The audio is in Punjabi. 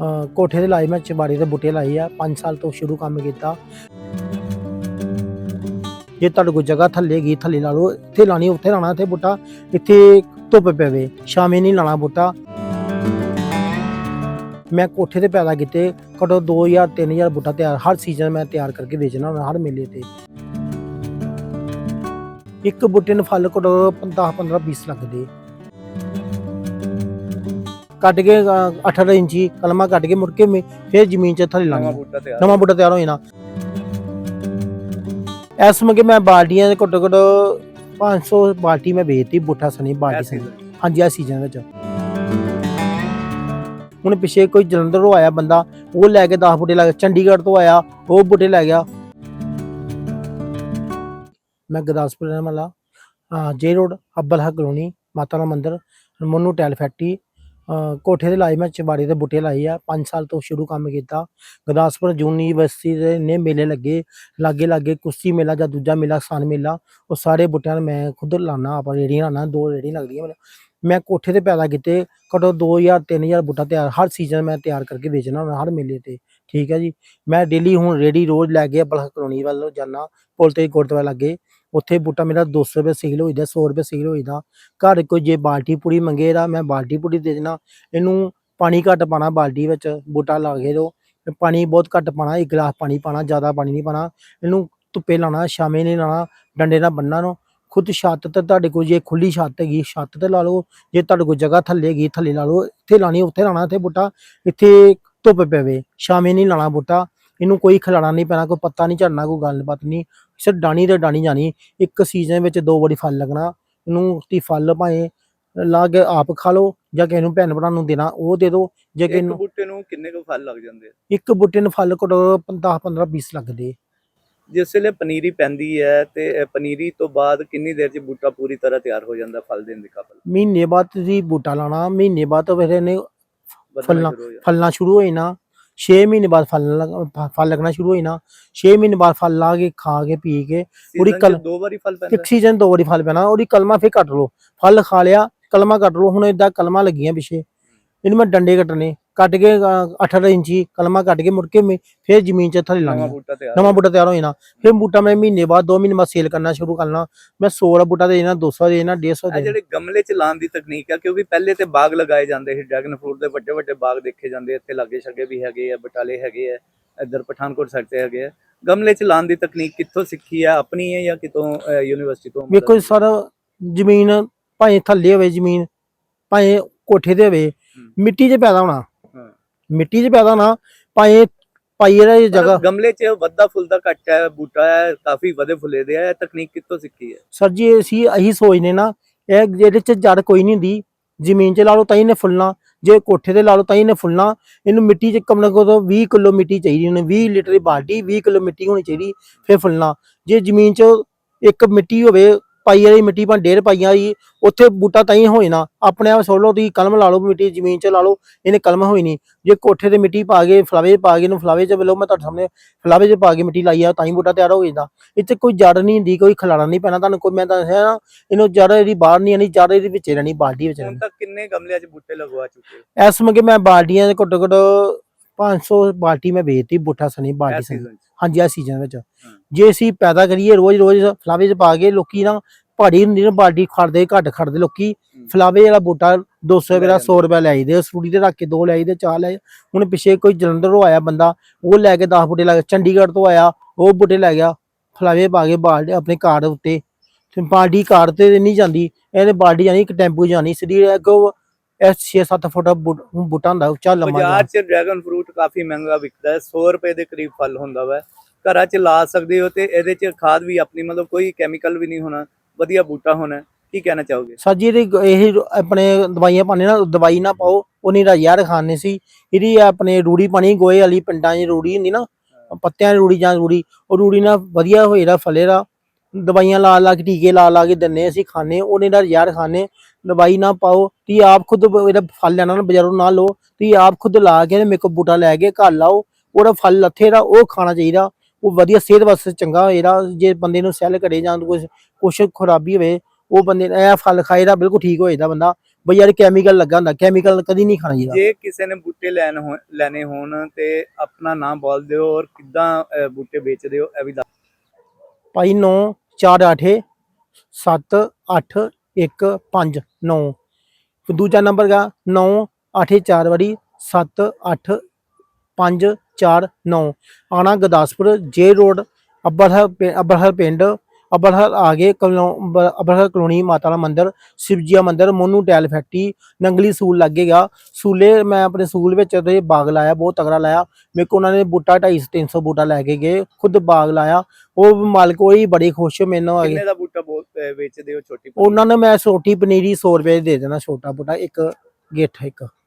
ਕੋਠੇ ਤੇ ਲਾਏ ਮੈਂ ਚਬਾੜੀ ਦੇ ਬੂਟੇ ਲਾਏ ਆ 5 ਸਾਲ ਤੋਂ ਸ਼ੁਰੂ ਕੰਮ ਕੀਤਾ। ਜੇ ਤੁਹਾਡੇ ਕੋਲ ਜਗ੍ਹਾ ਥੱਲੇ ਗਈ ਥੱਲੇ ਲਾ ਲਓ, ਇੱਥੇ ਲਾਣੀ ਉੱਥੇ ਲਾਣਾ ਇੱਥੇ ਬੂਟਾ ਇੱਥੇ ਧੁੱਪ ਪਵੇ, ਸ਼ਾਮੇ ਨਹੀਂ ਲਾਣਾ ਬੂਟਾ। ਮੈਂ ਕੋਠੇ ਤੇ ਪੈਦਾ ਕੀਤੇ, ਘੱਟੋ 2000 3000 ਬੂਟਾ ਤਿਆਰ, ਹਰ ਸੀਜ਼ਨ ਮੈਂ ਤਿਆਰ ਕਰਕੇ ਵੇਚਣਾ ਹੁੰਦਾ, ਹਰ ਮੇਲੇ ਤੇ। ਇੱਕ ਬੂਟੇ ਨੂੰ ਫਲ ਘੱਟੋ 10 15 20 ਲੱਗਦੇ ਕੱਟ ਕੇ ਅ, 18 ਇੰਚੀ ਕਲਮਾ ਕੱਟ ਕੇ ਮੁੜ ਕੇ ਮੇ- ਫਿਰ ਜ਼ਮੀਨ 'ਚ ਥੱਲੇ ਨਵਾਂ ਲਾਣਾ ਬੂਟਾ ਤਿਆਰ ਨਵਾਂ ਬੂਟਾ ਤਿਆਰ ਹੋ ਜਾਣਾ ਇਸ ਮਗੇ ਮੈਂ ਬਾਲਟੀਆਂ ਦੇ ਘੱਟੋ ਘੱਟ 500 ਬਾਲਟੀ ਮੈਂ ਵੇਚਤੀ ਬੂਟਾ ਸਣੀ ਬਾਲਟੀ ਸਣੀ। ਹਾਂਜੀ ਆ ਸੀਜ਼ਨ ਵਿੱਚ। ਹੁਣ ਪਿਛੇ ਕੋਈ ਜਲੰਧਰੋਂ ਆਇਆ ਬੰਦਾ ਉਹ ਲੈ ਕੇ 10 ਬੂਟੇ ਲੈ ਗਿਆ ਚੰਡੀਗੜ੍ਹ ਤੋਂ ਆਇਆ ਉਹ ਬੂਟੇ ਲੈ ਗਿਆ। ਮੈਂ ਗੁਰਦਾਸਪੁਰ ਰਹਿਣ ਵਾਲਾ। ਅਹ ਜੇ ਰੋਡ ਅੱਬਲ ਹਾ ਕਲੋਨੀ ਮਾਤਾ ਦਾ ਮੰਦਿਰ ਮੋਨੂ ਟੈਲ ਫੈਕਟਰੀ ਕੋਠੇ ਤੇ ਲਾਏ ਮੈਂ ਚਬਾੜੀ ਦੇ ਬੂਟੇ ਲਾਏ ਆ 5 ਸਾਲ ਤੋਂ ਸ਼ੁਰੂ ਕੰਮ ਕੀਤਾ। ਗੁਰਦਾਸਪੁਰ ਯੂਨੀਵਰਸਿਟੀ ਦੇ ਨੇ ਮੇਲੇ ਲੱਗੇ, ਲਾਗੇ ਲਾਗੇ ਕੁਸ਼ਤੀ ਮੇਲਾ ਜਾਂ ਦੂਜਾ ਮੇਲਾ ਸਨ ਮੇਲਾ, ਉਹ ਸਾਰੇ ਬੂਟਿਆਂ ਨੂੰ ਮੈਂ ਖੁਦ ਲਾਣਾ ਆਪਾਂ ਰੇੜੀਆਂ ਲਾਣਾ ਦੋ ਰੇੜੀਆਂ ਲੱਗਦੀਆਂ ਮੇਰੇ ਮੈਂ ਕੋਠੇ ਤੇ ਪੈਦਾ ਕੀਤੇ, ਘੱਟੋ 2000 3000 ਬੂਟਾ ਤਿਆਰ, ਹਰ ਸੀਜ਼ਨ ਮੈਂ ਤਿਆਰ ਕਰਕੇ ਵੇਚਣਾ ਹੁੰਦਾ, ਹਰ ਮੇਲੇ ਤੇ, ਠੀਕ ਹੈ ਜੀ। ਮੈਂ ਡੇਲੀ ਹੁਣ ਰੇੜੀ ਰੋਜ਼ ਲੈ ਕੇ ਬਲਖ ਕਲੋਨੀ ਵੱਲ ਜਾਣਾ ਪੁਲ ਤੇ ਗੁਰਦੁਆਰਾ ਲੱਗੇ। ਉੱਥੇ ਬੂਟਾ ਮੇਰਾ 200 ਰੁਪਏ ਸੇਲ ਹੋਈਦਾ 100 ਰੁਪਏ ਸੇਲ ਹੋਈਦਾ ਘਰ ਕੋਈ ਜੇ ਬਾਲਟੀ ਪੂਰੀ ਮੰਗੇ ਤਾਂ ਮੈਂ ਬਾਲਟੀ ਪੂਰੀ ਦੇ ਦੇਣਾ। ਇਹਨੂੰ ਪਾਣੀ ਘੱਟ ਪਾਣਾ ਬਾਲਟੀ ਵਿੱਚ, ਬੂਟਾ ਲਾ ਕੇ ਦੋ। ਪਾਣੀ ਬਹੁਤ ਘੱਟ ਪਾਣਾ, ਇੱਕ ਗਲਾਸ ਪਾਣੀ ਪਾਣਾ, ਜ਼ਿਆਦਾ ਪਾਣੀ ਨਹੀਂ ਪਾਣਾ। ਇਹਨੂੰ ਧੁੱਪੇ ਲਾਣਾ ਛਾਵੇਂ ਨਹੀਂ ਲਾਣਾ ਡੰਡੇ ਨਾਲ ਬੰਨਣਾ ਨੂੰ ਖੁਦ ਛੱਤ ਤੇ ਤੁਹਾਡੇ ਕੋਲ ਜੇ ਖੁੱਲੀ ਛੱਤ ਹੈਗੀ, ਛੱਤ ਤੇ ਲਾ ਲਓ। ਜੇ ਤੁਹਾਡੇ ਕੋਲ ਜਗ੍ਹਾ ਥੱਲੇ ਹੈਗੀ, ਥੱਲੇ ਲਾ ਲਓ। ਇੱਥੇ ਲਾਣੀ ਉੱਥੇ ਲਾਣਾ ਇੱਥੇ ਬੂਟਾ। ਇੱਥੇ ਧੁੱਪ ਪਵੇ, ਛਾਵੇਂ ਨਹੀਂ ਲਾਣਾ ਬੂਟਾ। ਇਹਨੂੰ ਕੋਈ ਖਿਲਾਣਾ ਨਹੀਂ ਪੈਣਾ ਕੋਈ ਪੱਤਾ ਨਹੀਂ ਝੜਨਾ ਕੋਈ ਗੱਲਬਾਤ ਨਹੀਂ। ਸਿਰ ਡਾਣੀ ਤੇ ਡਾਣੀ ਜਾਣੀ ਇੱਕ ਸੀਜ਼ਨ ਵਿੱਚ ਦੋ ਵਾਰੀ ਫਲ ਲੱਗਣਾ ਇਹਨੂੰ ਤੀ ਫਲ ਭਾਵੇਂ ਲਾ ਕੇ ਆਪ ਖਾ ਲਓ ਜਾਂ ਕਿਸੇ ਨੂੰ ਭੈਣ ਭਰਾ ਨੂੰ ਦੇਣਾ ਉਹ ਦੇ ਦਿਓ। ਜੇ ਕਿਸੇ ਇੱਕ ਨੂੰ ਬੂਟੇ ਨੂੰ ਕਿੰਨੇ ਕੁ ਫਲ ਲੱਗ ਜਾਂਦੇ ਆ? ਇੱਕ ਬੂਟੇ ਨੂੰ ਫਲ ਘੱਟੋ 10 15 20 ਲੱਗਦੇ। ਜਿਸ ਵੇਲੇ ਪਨੀਰੀ ਪੈਂਦੀ ਹੈ ਤੇ ਇਹ ਪਨੀਰੀ ਤੋਂ ਬਾਅਦ ਕਿੰਨੀ ਦੇਰ 'ਚ ਬੂਟਾ ਪੂਰੀ ਤਰ੍ਹਾਂ ਤਿਆਰ ਹੋ ਜਾਂਦਾ ਫਲ ਦੇਣ ਦੇ ਕਾਬਲ? ਮਹੀਨੇ ਬਾਅਦ ਤੁਸੀਂ ਬੂਟਾ ਲਾਣਾ ਮਹੀਨੇ ਬਾਅਦ ਫਿਰ ਇਹਨੇ ਵਧਣਾ ਫਲਾਂ- ਸ਼ੁਰੂ ਹੋ ਜਾਂਦਾ। ਫਲਣਾ ਸ਼ੁਰੂ ਹੋਏ ਨਾ 6 ਮਹੀਨੇ ਬਾਅਦ ਫਲ ਲੱਗ- ਫਲ ਲੱਗਣਾ ਸ਼ੁਰੂ ਹੋਏ ਨਾ 6 ਮਹੀਨੇ ਬਾਅਦ ਫਲ ਲਾ ਕੇ ਖਾ ਕੇ ਪੀ ਕੇ ਉਹਦੀ Season 'ਚ ਕਲ- ਦੋ ਵਾਰੀ ਫਲ ਪੈਂਦਾ। ਇੱਕ ਸੀਜ਼ਨ ਦੋ ਵਾਰੀ ਫਲ ਪੈਣਾ ਉਹਦੀ ਕਲਮਾ ਫਿਰ ਕੱਟ ਲਓ। ਫਲ ਖਾ ਲਿਆ ਕਲਮਾ ਕੱਟ ਲਓ ਹੁਣ ਇਦਾਂ ਕਲਮਾ ਲੱਗੀਆਂ ਪਿੱਛੇ। ਇਹਨੂੰ ਮੈਂ ਡੰਡੇ ਕੱਟਣੇ। ਕੱਟ ਕੇ 18 ਇੰਚੀ ਕਲਮਾ ਕੱਟ ਕੇ ਮੁੜ ਕੇ ਮੇ- ਫਿਰ ਜ਼ਮੀਨ 'ਚ ਥੱਲੇ ਤਿਆਰ ਨਵਾਂ ਬੂਟਾ ਤਿਆਰ ਹੋ ਜਾਣਾ ਫਿਰ ਬੂਟਾ ਮੈਂ ਮਹੀਨੇ ਬਾਅਦ 2 ਮਹੀਨੇ ਬਾਅਦ ਸੇਲ ਕਰਨਾ ਸ਼ੁਰੂ ਕਰਨਾ। ਮੈਂ 100 ਦਾ ਬੂਟਾ ਦੇ ਦੇਣਾ 200 ਦੇ ਦੇਣਾ 150 ਇਹ ਦੇ ਜਿਹੜੇ ਗਮਲੇ 'ਚ ਲਾਉਣ ਦੀ ਤਕਨੀਕ ਹੈ ਕਿਉਂਕਿ ਪਹਿਲੇ ਤੇ ਬਾਗ ਲਗਾਏ ਜਾਂਦੇ ਸੀ ਡਰੈਗਨ ਫਰੂਟ ਦੇ ਵੱਡੇ ਵੱਡੇ ਬਾਗ ਦੇਖੇ ਜਾਂਦੇ ਇੱਥੇ ਲਾਗੇ ਛੱਗੇ ਵੀ ਹੈਗੇ ਆ ਬਟਾਲੇ ਹੈਗੇ ਆ ਇੱਧਰ ਪਠਾਨਕੋਟ ਸਾਈਡ ਤੇ ਹੈਗੇ ਆ। ਗਮਲੇ 'ਚ ਲਾਉਣ ਦੀ ਤਕਨੀਕ ਕਿੱਥੋਂ ਸਿੱਖੀ ਹੈ ਆਪਣੀ ਹੈ ਜਾਂ ਕਿਤੋਂ ਯੂਨੀਵਰਸਿਟੀ ਤੋਂ ਵੇਖੋ ਸਰ ਜ਼ਮੀਨ ਭਾਵੇਂ ਥੱਲੇ ਹੋਵੇ ਜ਼ਮੀਨ ਭਾਵੇਂ ਕੋਠੇ ਤੇ ਹੋਵੇ। ਮਿੱਟੀ 'ਚ ਪੈਦਾ ਹੋਣਾ। ਮਿੱਟੀ 'ਚ ਪੈਦਾ ਭਾਵੇਂ ਪਾਈਏ ਦਾ ਇਹ ਜਗ੍ਹਾ। ਗਮਲੇ 'ਚ ਵੱਧਾ ਫੁੱਲਦਾ ਘੱਟ ਹੈ ਬੂਟਾ ਹੈ ਕਾਫੀ ਵਧੇ ਫੁੱਲੇ ਦੇ ਆ ਇਹ ਤਕਨੀਕ ਕਿੱਥੋਂ ਸਿੱਖੀ ਹੈ? ਸਰ ਜੀ ਅਸੀਂ ਅਸੀਂ ਸੋਚਨੇ ਨਾ ਇਹ ਜਿਹਦੇ 'ਚ ਜੜ ਕੋਈ ਨਹੀਂ ਹੁੰਦੀ ਜ਼ਮੀਨ 'ਚ ਲਾ ਲਓ ਤਾਂ ਹੀ ਨੇ ਫੁੱਲਣਾ ਜੇ ਕੋਠੇ ਤੇ ਲਾ ਲਓ ਤਾਂ ਹੀ ਨੇ ਫੁੱਲਣਾ ਇਹਨੂੰ ਮਿੱਟੀ 'ਚ ਕਮ ਨਾ ਕੋ 20 ਕਿਲੋ ਮਿੱਟੀ ਚਾਹੀਦੀ ਇਹਨੂੰ 20 ਲੀਟਰ ਦੀ ਬਾਲਟੀ 20 ਕਿਲੋ ਮਿੱਟੀ ਹੋਣੀ ਚਾਹੀਦੀ ਫਿਰ ਫੁੱਲਣਾ ਜੇ ਜ਼ਮੀਨ 'ਚ ਇੱਕ ਮਿੱਟੀ ਹੋਵੇ ਪਾਈ ਵਾਲੀ ਮਿੱਟੀ ਭਾਂ ਡੇਢ ਪਾਈਆਂ ਦੀ ਉੱਥੇ ਬੂਟਾ ਤਾਂ ਹੀ ਹੋਏ ਨਾ। ਆਪਣੇ ਆਪ ਸੋਚ ਲਓ ਤੁਸੀਂ ਕਲਮ ਲਾ ਲਓ ਮਿੱਟੀ ਜ਼ਮੀਨ 'ਚ ਲਾ ਲਓ ਇਹਨੇ ਕਲਮ ਹੋਈ ਨਹੀਂ। ਜੇ ਕੋਠੇ ਤੇ ਮਿੱਟੀ ਪਾ ਕੇ ਫਲਾਵੇ ਪਾ ਕੇ ਇਹਨੂੰ ਫਲਾਵੇ 'ਚ ਬਲੋ ਮੈਂ ਤੁਹਾਡੇ ਸਾਹਮਣੇ ਫਲਾਵੇ 'ਚ ਪਾ ਕੇ ਮਿੱਟੀ ਲਾਈ ਆ ਤਾਂ ਹੀ ਬੂਟਾ ਤਿਆਰ ਹੋ ਜਾਂਦਾ। ਇੱਥੇ ਕੋਈ ਜੜ ਨਹੀਂ ਹੁੰਦੀ ਕੋਈ ਖਲਾੜਾ ਨਹੀਂ ਪੈਣਾ। ਤੁਹਾਨੂੰ ਕੋਈ ਮੈਂ ਤਾਂ ਦੱਸਿਆ ਨਾ ਇਹਨੂੰ ਜੜ ਇਹਦੀ ਬਾਹਰ ਨਹੀਂ ਆਣੀ ਜੜ ਇਹਦੇ ਵਿੱਚ ਹੀ ਰਹਿਣੀ ਬਾਲਟੀ ਵਿੱਚ ਹੁਣ ਰਹਿਣੀ। ਤੱਕ ਕਿੰਨੇ ਗਮਲਿਆਂ 'ਚ ਬੂਟੇ ਲਗਵਾ ਚੁੱਕੇ ਹੋ? ਇਸ ਮਗੇ ਮੈਂ ਬਾਲਟੀਆਂ ਦੇ ਘੱਟੋ ਘੱਟ 500 ਬਾਲਟੀ ਮੈਂ ਵੇਚਤੀ ਬੂਟਾ ਸਣੀ ਬਾਲਟੀ ਸਣੀ ਹਾਂਜੀ ਆ ਸੀਜ਼ਨ ਵਿੱਚ। ਜੇ ਅਸੀਂ ਪੈਦਾ ਕਰੀਏ ਰੋਜ਼ ਰੋਜ਼ ਫਲਾਵੇ 'ਚ ਪਾ ਕੇ ਲੋਕੀ ਨਾ ਪਹਾੜੀ ਹੁੰਦੀ ਨਾ ਬਾਲਟੀ ਖੜਦੇ ਘੱਟ ਖੜਦੇ। ਲੋਕੀ ਫਲਾਵੇ ਵਾਲਾ ਬੂਟਾ 200 ਰੁਪਏ ਦਾ 100 ਰੁਪਏ ਲੈ ਆਈਦੇ ਸਟੂਡੀ ਤੇ ਰੱਖ ਕੇ ਦੋ ਲੈ ਆਈਦੇ ਚਾਰ ਲੈ। ਹੁਣ ਪਿਛੇ ਕੋਈ ਜਲੰਧਰੋਂ ਆਇਆ ਬੰਦਾ ਉਹ ਲੈ ਕੇ 10 ਬੂਟੇ ਲੈ ਗਿਆ। ਚੰਡੀਗੜ੍ਹ ਤੋਂ ਆਇਆ ਉਹ ਬੂਟੇ ਲੈ ਗਿਆ। ਫਲਾਵੇ ਪਾ ਕੇ ਬਾਲਟੀ ਆਪਣੇ ਕਾਰ ਉੱਤੇ। ਤੇ ਬਾਲਟੀ ਕਾਰ ਤੇ ਨਹੀਂ ਜਾਂਦੀ ਇਹਨੇ ਬਾਲਟੀ ਜਾਣੀ ਇੱਕ ਟੈਂਪੂ ਜਾਣੀ। ਸਿੱਧੀ ਅੱਗੋਂ ਇਹ 6-7 ਫੁੱਟ ਬੂਟਾ ਹੁੰਦਾ ਉੱਚਾ ਲੰਮਾ। ਬਾਜ਼ਾਰ 'ਚ ਡਰੈਗਨ ਫਰੂਟ ਕਾਫੀ ਮਹਿੰਗਾ ਵਿਕਦਾ ਹੈ 100 ਰੁਪਏ ਦੇ ਕਰੀਬ ਫਲ ਹੁੰਦਾ ਵਾ। ਘਰਾਂ 'ਚ ਲਾ ਸਕਦੇ ਹੋ ਤੇ ਇਹਦੇ 'ਚ ਖਾਦ ਵੀ ਆਪਣੀ ਮਤਲਬ ਕੋਈ ਕੈਮੀਕਲ ਵੀ ਨਹੀਂ ਹੋਣਾ ਵਧੀਆ ਬੂਟਾ ਹੋਣਾ ਕੀ ਕਹਿਣਾ ਚਾਹੋਗੇ? ਸਰ ਜੀ ਇਹ ਆਪਣੇ ਦਵਾਈਆਂ ਪਾਣੇ ਨਾ ਦਵਾਈ ਨਾ ਪਾਓ ਉਹ ਨਹੀਂ ਯਾਰ ਖਾਣੇ ਸੀ। ਇਹਦੀ ਆਪਣੇ ਰੂੜੀ ਪਾਣੀ ਗੋਏ ਵਾਲੀ ਪਿੰਡਾਂ 'ਚ ਰੂੜੀ ਹੁੰਦੀ ਨਾ ਪੱਤਿਆਂ ਦੀ ਰੂੜੀ ਜਾਂ ਰੂੜੀ ਉਹ ਰੂੜੀ ਨਾਲ ਵਧੀਆ ਹੋਏਗਾ ਫਲੇਰਾ ਦਵਾਈਆਂ ਲਾ ਲਾ ਕੇ ਟੀਕੇ ਲਾ ਲਾ ਕੇ ਦਿੰਨੇ ਅਸੀਂ ਖਾਣੇ ਉਹਨੇ ਦਾ ਯਾਰ ਖਾਣੇ ਦਵਾਈ ਨਾ ਪਾਓ। ਤੁਸੀਂ ਆਪ ਖੁਦ ਇਹਦਾ ਫਲ ਲੈਣਾ ਨਾ ਬਾਜ਼ਾਰੋਂ ਨਾ ਲਓ। ਤੁਸੀਂ ਆਪ ਖੁਦ ਲਾ ਕੇ ਕੋਲ ਬੂਟਾ ਲੈ ਕੇ ਘਰ ਲਾਓ। ਉਹਦਾ ਫਲ ਲੱਥੇ ਦਾ ਉਹ ਖਾਣਾ ਚਾਹੀਦਾ। ਉਹ ਵਧੀਆ ਸਿਹਤ ਵਾਸਤੇ ਚੰਗਾ ਹੋਏਗਾ ਜੇ ਬੰਦੇ ਨੂੰ ਸੈੱਲ ਕਰੇ ਜਾਂ ਕੁਝ ਕੁਛ ਖਰਾਬੀ ਹੋਵੇ ਉਹ ਬੰਦੇ ਨੇ ਇਹ ਫਲ ਖਾਏ ਦਾ ਬਿਲਕੁਲ ਠੀਕ ਹੋ ਜਾਂਦਾ ਬੰਦਾ। ਬਈ ਯਾਰ ਕੈਮੀਕਲ ਲੱਗਾ ਹੁੰਦਾ ਕੈਮੀਕਲ ਕਦੀ ਨਹੀਂ ਖਾਣਾ ਚਾਹੀਦਾ। ਜੇ ਕਿਸੇ ਨੇ ਬੂਟੇ ਲੈਣ ਲੈਣੇ ਹੋਣ ਤੇ ਆਪਣਾ ਨਾਮ ਬੋਲ ਦਿਓ ਔਰ ਕਿੱਦਾਂ ਬੂਟੇ ਵੇਚਦੇ ਹੋ ਇਹ ਵੀ ਭਾਈ 9 4 8 7 8 1 5 9 ਦੂਜਾ ਨੰਬਰ ਗਾ 9 8 4 ਵਾਰੀ 7 8 5 4 9 ਆਣਾ ਗੁਰਦਾਸਪੁਰ, ਜੇ ਰੋਡ ਅੱਬਰਹਰ ਅੱਬਰਹਰ ਪਿੰਡ ਅੱਬਰਹਰ ਆਗੇ ਅੱਬਰਹਰ ਕਲੋਨੀ ਮਾਤਾ ਦਾ ਮੰਦਿਰ ਸ਼ਿਵਜੀਆ ਮੰਦਿਰ ਮੋਨੂ ਟੈਲ ਫੈਕਟਰੀ ਨੰਗਲੀ ਸੂਲ ਲੱਗੇਗਾ ਸੂਲੇ ਮੈਂ ਆਪਣੇ ਸੂਲ ਵਿੱਚ ਉਹਦੇ ਬਾਗ ਲਾਇਆ ਬਹੁਤ ਤਗੜਾ ਲਾਇਆ। ਮੇਰੇ ਕੋ ਉਹਨਾਂ ਨੇ ਬੂਟਾ 250 300 ਬੂਟਾ ਲੈ ਕੇ ਗਏ ਖੁਦ ਬਾਗ ਲਾਇਆ। ਉਹ ਮਾਲਕ ਉਹੀ ਬੜੀ ਖੁਸ਼ ਮੈਨੂੰ ਆ ਕਿੰਨੇ ਦਾ ਬੂਟਾ ਵੇਚਦੇ ਹੋ ਛੋਟੀ ਉਹਨਾਂ ਨੇ ਮੈਂ ਛੋਟੀ ਪਨੀਰੀ 100 ਰੁਪਏ ਦੇ ਦੇਣਾ ਛੋਟਾ ਬੂਟਾ ਇੱਕ ਗਿੱਠ ਇੱਕ।